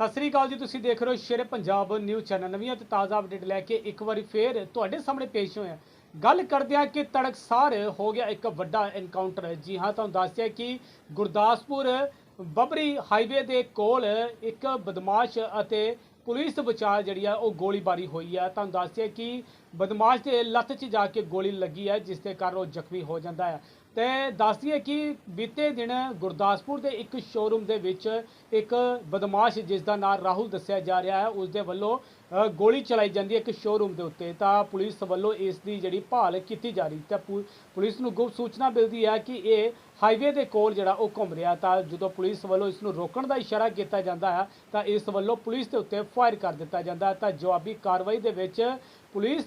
ਸਤਿ ਸ੍ਰੀ ਅਕਾਲ ਜੀ, ਤੁਸੀਂ ਦੇਖ ਰਹੇ ਹੋ ਸ਼ੇਰ ਪੰਜਾਬ ਨਿਊਜ਼ ਚੈਨਲ। ਨਵੀਆਂ ਤੇ ਤਾਜ਼ਾ ਅਪਡੇਟ ਲੈ ਕੇ ਇੱਕ ਵਾਰੀ ਫੇਰ ਤੁਹਾਡੇ ਸਾਹਮਣੇ ਪੇਸ਼ ਹੋਇਆ ਗੱਲ ਕਰਦੇ ਹਾਂ ਕਿ ਤੜਕਸਾਰ ਹੋ ਗਿਆ ਇੱਕ ਵੱਡਾ ਐਨਕਾਊਂਟਰ ਜੀ ਹਾਂ, ਤੁਹਾਨੂੰ ਦੱਸਿਆ ਕਿ ਗੁਰਦਾਸਪੁਰ ਬੱਬਰੀ ਹਾਈਵੇ ਦੇ ਕੋਲ ਇੱਕ ਬਦਮਾਸ਼ ਅਤੇ ਪੁਲਿਸ ਵਿਚਾਰ ਜਿਹੜੀ ਆ, ਉਹ ਗੋਲੀਬਾਰੀ ਹੋਈ ਹੈ ਤੁਹਾਨੂੰ ਦੱਸਿਆ ਕਿ ਬਦਮਾਸ਼ ਦੇ ਲੱਤ 'ਚ ਜਾ ਕੇ ਗੋਲੀ ਲੱਗੀ ਹੈ ਜਿਸ ਦੇ ਕਾਰਨ ਉਹ ਜ਼ਖਮੀ ਹੋ ਜਾਂਦਾ ਹੈ ਤੇ ਦੱਸ ਦਈਏ ਕਿ ਬੀਤੇ ਦਿਨ ਗੁਰਦਾਸਪੁਰ ਦੇ ਇੱਕ ਸ਼ੋਰੂਮ ਦੇ ਵਿੱਚ ਇੱਕ ਬਦਮਾਸ਼ ਜਿਸ ਦਾ ਨਾਮ ਰਾਹੁਲ ਦੱਸਿਆ ਜਾ ਰਿਹਾ ਹੈ, ਉਸ ਦੇ ਵੱਲੋਂ ਗੋਲੀ ਚਲਾਈ ਜਾਂਦੀ ਹੈ ਇੱਕ ਸ਼ੋਰੂਮ ਦੇ ਉੱਤੇ। ਤਾਂ ਪੁਲਿਸ ਵੱਲੋਂ ਇਸ ਦੀ ਜਿਹੜੀ ਭਾਲ ਕੀਤੀ ਜਾ ਰਹੀ ਤਾਂ ਪੁ- ਪੁਲਿਸ ਨੂੰ ਗੁਪਤ ਸੂਚਨਾ ਮਿਲਦੀ ਹੈ ਕਿ ਇਹ ਹਾਈਵੇ ਦੇ ਕੋਲ ਜਿਹੜਾ ਉਹ ਘੁੰਮ ਰਿਹਾ। ਤਾਂ ਜਦੋਂ ਪੁਲਿਸ ਵੱਲੋਂ ਇਸ ਨੂੰ ਰੋਕਣ ਦਾ ਇਸ਼ਾਰਾ ਕੀਤਾ ਜਾਂਦਾ ਹੈ, ਤਾਂ ਇਸ ਵੱਲੋਂ ਪੁਲਿਸ ਦੇ ਉੱਤੇ ਫਾਇਰ ਕਰ ਦਿੱਤਾ ਜਾਂਦਾ ਤਾਂ ਜਵਾਬੀ ਕਾਰਵਾਈ ਦੇ ਵਿੱਚ ਪੁਲਿਸ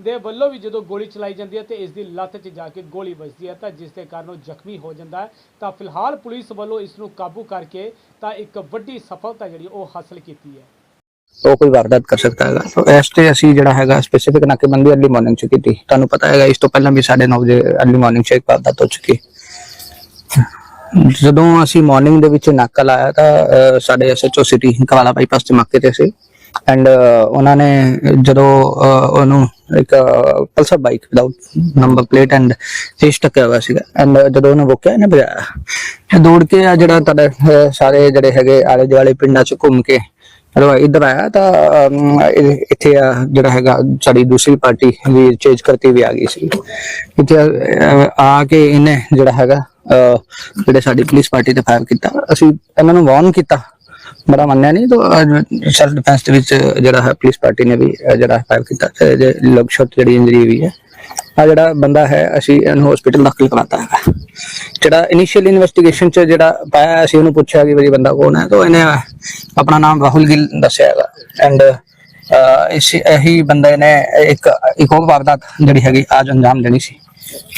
ਦੇ ਵੱਲੋਂ ਵੀ ਜਦੋਂ ਗੋਲੀ ਚਲਾਈ ਜਾਂਦੀ ਹੈ ਤੇ ਇਸ ਦੀ ਲੱਤ 'ਚ ਜਾ ਕੇ ਗੋਲੀ ਵੱਜਦੀ ਹੈ, ਤਾਂ ਜਿਸ ਦੇ ਕਾਰਨ ਉਹ ਜ਼ਖਮੀ ਹੋ ਜਾਂਦਾ ਹੈ। ਤਾਂ ਫਿਲਹਾਲ ਪੁਲਿਸ ਵੱਲੋਂ ਇਸ ਨੂੰ ਕਾਬੂ ਕਰਕੇ ਤਾਂ ਇੱਕ ਵੱਡੀ ਸਫਲਤਾ ਜਿਹੜੀ ਉਹ ਹਾਸਲ ਕੀਤੀ ਹੈ। ਉਹ ਕੋਈ ਵਾਰਦਾਤ ਕਰ ਸਕਦਾ ਹੈਗਾ। ਸੋ ਇਸ ਤੇ ਅਸੀਂ ਜਿਹੜਾ ਹੈਗਾ ਸਪੈਸੀਫਿਕ ਨਾਕੇਬੰਦੀ ਅਰਲੀ ਮਾਰਨਿੰਗ ਚ ਕੀਤੀ। ਤੁਹਾਨੂੰ ਪਤਾ ਹੈਗਾ ਇਸ ਤੋਂ ਪਹਿਲਾਂ ਵੀ 9:30 ਵਜੇ ਅਰਲੀ ਮਾਰਨਿੰਗ ਚ ਇੱਕ ਵਾਰਦਾਤ ਹੋ ਚੁੱਕੀ। ਜਦੋਂ ਅਸੀਂ ਮਾਰਨਿੰਗ ਦੇ ਵਿੱਚ ਨਾਕਾ ਲਾਇਆ ਤਾਂ ਸਾਡੇ ਐਸਐਚਓ ਸਿਟੀ ਕਵਾਲਾ ਬਾਈਪਾਸ ਤੇ ਮੱਕੇ ਤੇ ਸੀ। ਐਂਡ ਉਹਨਾਂ ਨੇ ਜਦੋਂ ਉਹਨੂੰ ਇੱਕ Pulsar bike without number plate and face ਟੱਕਿਆ ਹੋਇਆ ਸੀਗਾ। ਐਂਡ ਜਦੋਂ ਉਹਨੂੰ ਰੋਕਿਆ, ਇਹਨੇ ਭਜਾਇਆ। ਦੌੜ ਕੇ ਆ ਜਿਹੜਾ ਤੁਹਾਡੇ ਸਾਰੇ ਜਿਹੜੇ ਹੈਗੇ ਆਲੇ ਦੁਆਲੇ ਪਿੰਡਾਂ ਚ ਘੁੰਮ ਕੇ ਇੱਧਰ ਆਇਆ ਤਾਂ ਇੱਥੇ ਆ ਜਿਹੜਾ ਹੈਗਾ, ਸਾਡੀ ਦੂਸਰੀ ਪਾਰਟੀ ਵੀ ਚੇਂਜ ਕਰਤੀ ਵੀ ਆ ਗਈ ਸੀ। ਇੱਥੇ ਆ ਕੇ ਇਹਨੇ ਜਿਹੜਾ ਹੈਗਾ ਜਿਹੜੇ ਸਾਡੀ ਪੁਲਿਸ ਪਾਰਟੀ ਤੇ ਫਾਇਰ ਕੀਤਾ, ਅਸੀਂ ਇਹਨਾਂ ਨੂੰ ਵਾਰਨ ਕੀਤਾ। ਬੜਾ ਮੰਨਿਆ ਨਹੀਂ ਤਾਂ ਸੈਲਫ ਡਿਫੈਂਸ ਦੇ ਵਿੱਚ ਜਿਹੜਾ ਹੈ ਪੁਲਿਸ ਪਾਰਟੀ ਨੇ ਵੀ ਜਿਹੜਾ ਫਾਇਰ ਕੀਤਾ, ਤੇ ਲਗ ਸ਼ਾਟ ਜਿਹੜੀ ਇੰਜਰੀ ਹੋਈ ਹੈ ਆ ਜਿਹੜਾ ਬੰਦਾ ਹੈ, ਅਸੀਂ ਇਹਨੂੰ ਹਸਪੀਟਲ ਦਾਖਲ ਕਰਾਤਾ ਹੈ ਜਿਹੜਾ ਇਨੀਸ਼ੀਅਲ ਇਨਵੈਸਟੀਗੇਸ਼ਨ ਚ ਜਿਹੜਾ ਪਾਇਆ ਅਸੀਂ ਉਹਨੂੰ ਪੁੱਛਿਆ ਕਿ ਵੀ ਬੰਦਾ ਕੌਣ ਹੈ, ਤਾਂ ਇਹਨੇ ਆਪਣਾ ਨਾਮ ਰਾਹੁਲ ਗਿੱਲ ਦੱਸਿਆ ਹੈਗਾ। ਐਂਡ ਇਸ, ਇਹੀ ਬੰਦੇ ਨੇ ਇੱਕ ਇੱਕ ਹੋਰ ਵਾਰਦਾਤ ਜਿਹੜੀ ਹੈਗੀ ਅੱਜ ਅੰਜਾਮ ਦੇਣੀ ਸੀ।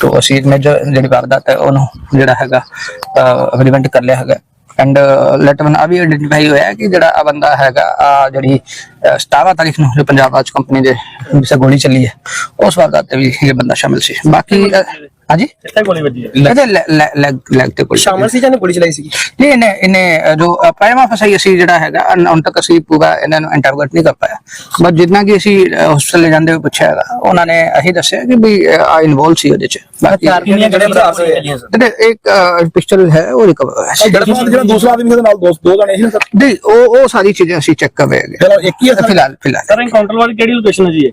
ਤੋਂ ਅਸੀਂ ਮੇਜਰ ਜਿਹੜੀ ਵਾਰਦਾਤ ਹੈ, ਉਹਨੂੰ ਜਿਹੜਾ ਹੈਗਾ ਪ੍ਰੀਵੈਂਟ ਕਰ ਲਿਆ ਹੈਗਾ। ਐਂਡ ਲੈਟ ਵਨ ਅਭੀ ਆਇਡੈਂਟੀਫਾਈ ਹੋਇਆ ਕਿ ਜਿਹੜਾ ਆ ਬੰਦਾ ਹੈਗਾ ਆ ਜਿਹੜੀ ਅਹ, 17 ਤਾਰੀਖ ਨੂੰ ਜੋ ਪੰਜਾਬ ਰਾਜ ਕੰਪਨੀ ਦੇ ਜਿਸ ਗੋਲੀ ਚੱਲੀ ਹੈ ਉਸ ਵਾਰਦਾਤ ਤੇ ਵੀ ਇਹ ਬੰਦਾ ਸ਼ਾਮਿਲ ਸੀ। ਬਾਕੀ ਹਾਂਜੀ? ਕਿੱਥੇ ਗੋਲੀ ਵੱਜੀ ਹੈ। ਇਹਦੇ ਲੈਗ ਲੈਗ ਤੇ ਕੋਈ ਸ਼ਾਮਲ ਸੀ ਜਾਂ ਨੇ ਗੋਲੀ ਚਲਾਈ ਸੀ ਨਹੀਂ ਇਹਨੇ ਇਹਨੇ ਅਹ, ਜੋ ਪ੍ਰਾਈਮਾ ਫਸਾਈ ਅਸੀਂ ਜਿਹੜਾ ਹੈਗਾ ਅਨ- ਹੁਣ ਤੱਕ ਅਸੀਂ ਪੂਰਾ ਇਹਨਾਂ ਨੂੰ ਇੰਟਰੋਗੇਟ ਨਹੀਂ ਕਰ ਪਾਇਆ। ਬਟ ਜਿੰਨਾ ਕਿ ਅਸੀਂ ਹਸਪਤਾਲ ਲੈ ਜਾਂਦੇ ਹੋਏ ਪੁੱਛਿਆ ਹੈਗਾ ਉਹਨਾਂ ਨੇ ਇਹੀ ਦੱਸਿਆ ਕਿ ਵੀ ਆ ਇਨਵੋਲਵ ਸੀ ਉਹਦੇ ਚ। ਬਾਕੀ ਕਿੰਨੀਆਂ ਜਿਹੜੇ ਬਰਾਸ ਹੋਏ ਜੀ ਇਹਦੇ ਇੱਕ ਪਿਸਟਲ ਹੈ ਉਹ ਰਿਕਵਰ ਹੋਇਆ ਸੀ। ਗੜਫਾ ਜਿਹੜਾ ਦੂਸਰਾ ਆਦਮੀ ਦੇ ਨਾਲ ਦੋਸਤ ਦੋ ਜਣੇ ਸੀ ਨਾ ਸਰ? ਨਹੀਂ ਉਹ ਉਹ ਸਾਰੀ ਚੀਜ਼ਾਂ ਅਸੀਂ ਚੈੱਕ ਕਰ ਰਹੇ ਹੈਗੇ। ਚਲੋ ਇੱਕ ਹੀ ਹੈ ਸਰ? ਫਿਲਹਾਲ ਫਿਲਹਾਲ। ਸਰ ਐਨਕਾਊਂਟਰ ਵਾਲੀ ਕਿਹੜੀ ਲੋਕੇਸ਼ਨ ਹੈ ਜੀ ਇਹ?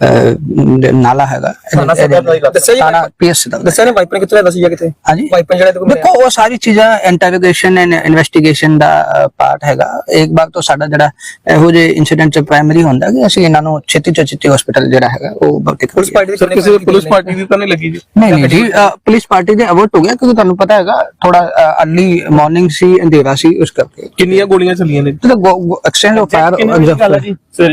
ਨਾਲਾ ਹੈਗਾ। ਥਾਣਾ ਸਦਰ ਦਾ ਹੀ ਦੱਸ। ਦੱਸਿਆ ਜੀ ਥਾਣਾ ਪੀਐਸ ਦਾ। ਦੱਸਿਆ ਨੇ ਵਾਈਪਰ ਕਿੱਥੇ ਦੱਸੀ ਜਾਂ ਕਿੱਥੇ ਹਾਂਜੀ। ਵਾਈਪਰ ਜਿਹੜੇ ਤੇ ਦੇਖੋ ਉਹ ਸਾਰੀ ਚੀਜ਼ਾਂ ਇੰਟਰੋਗੇਸ਼ਨ ਐਂਡ ਇਨਵੈਸਟੀਗੇਸ਼ਨ ਦਾ ਪਾਰਟ ਹੈਗਾ। ਇੱਕ ਵਾਰ ਤੋਂ ਸਾਡਾ ਜਿਹੜਾ ਇਹੋ ਜਿਹੇ ਇਨਸੀਡੈਂਟ ਚ ਪ੍ਰਾਇਮਰੀ ਹੁੰਦਾ ਕਿ ਅਸੀਂ ਇਹਨਾਂ ਨੂੰ ਛੇਤੀ ਤੋਂ ਛੇਤੀ ਹਸਪੀਟਲ ਜਿਹੜਾ ਹੈਗਾ ਉਹ ਭਰਤੀ ਪੁਲਿਸ ਪਾਰਟੀ ਦੇ ਕਿਸੇ ਪੁਲਿਸ ਪਾਰਟੀ ਦੀ ਤਾਂ ਨਹੀਂ ਲੱਗੀ ਜੀ। ਨਹੀਂ ਨਹੀਂ ਜੀ ਅ, ਪੁਲਿਸ ਪਾਰਟੀ ਦੇ ਅਵਰਟ ਹੋ ਗਿਆ ਕਿਉਂਕਿ ਤੁਹਾਨੂੰ ਪਤਾ ਹੈਗਾ ਥੋੜਾ ਅਰਲੀ ਮਾਰਨਿੰਗ ਸੀ ਅੰਧੇਰਾ ਸੀ ਉਸ ਕਰਕੇ। ਕਿੰਨੀਆਂ ਗੋਲੀਆਂ ਚੱਲੀਆਂ ਨੇ? ਤੇ ਐਕਸਟੈਂਡ ਆਫ ਫਾਇਰ ਜੀ? ਸਰ